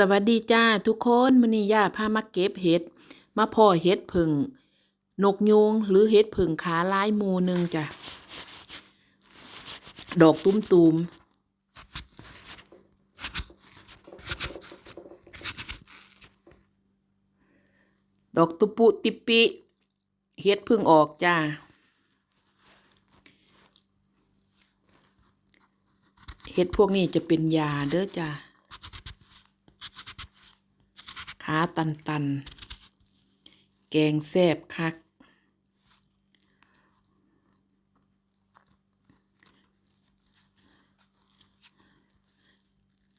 สวัสดีจ้าทุกคนมื้อนี้ย่าพามาเก็บเห็ด มาพ่อเห็ดผึ่งนกยูงหรือเห็ดผึ่งขาลายมูหนึ่งจ้ะ ดอกตุ้มตูมดอกตุปุติปิ เห็ดพึ่งออกจ้า เห็ดพวกนี้จะเป็นยาเด้อจ้า ขาตันตัน แกงแซบคัก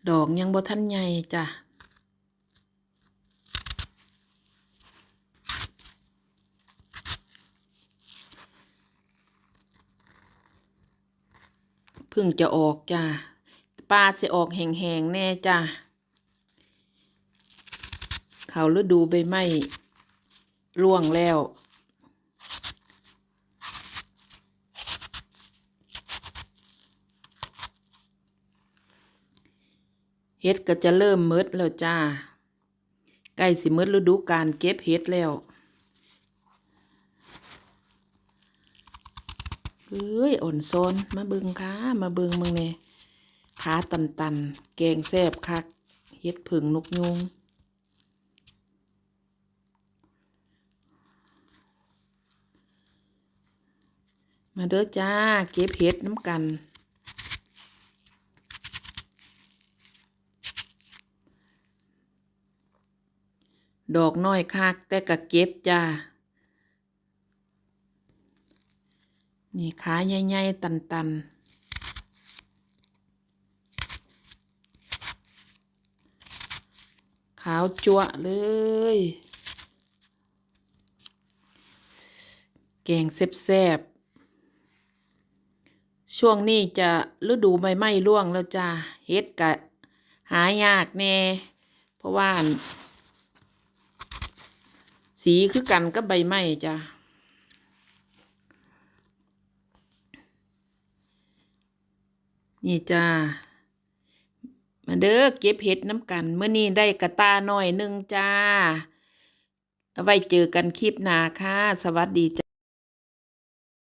ดอกยังบ่ทันใหญ่จ้ะพิ่งจะออกจ้ะปลาจะออกแหงๆแน่จ้ะ เขาฤดูใบไม้ร่วงแล้วเฮ็ดก็จะเริ่มมืดแล้วจ้าใกล้สิมืดฤดูการเก็บเฮ็ดแล้วเอ้ยอ่อนโซนมาเบิงค่ะมาเบิงมึงเนี่ยขาตันตันๆแกงแซบคัก เฮ็ดผึ่งนกยุง มาเด้อจ้า เก็บเห็ดน้ำกัน ดอกน้อยคักแต่ก็เก็บจ้า นี่ขาใหญ่ๆตันๆขาวจั่วเลย แกงแซ่บๆ ช่วงนี้จะฤดูใบไม้ร่วงแล้วจ้าเฮ็ดกะหายากแน่ เพราะว่า สีคือกันกับใบไม้จ้านี่จ้ามาเด้อเก็บเห็ดน้ำกันเมื่อนี้ได้กระตาหน่อยหนึ่งจ้าเอาไว้เจอกันคลิปหน้าค่ะ สวัสดีจ้า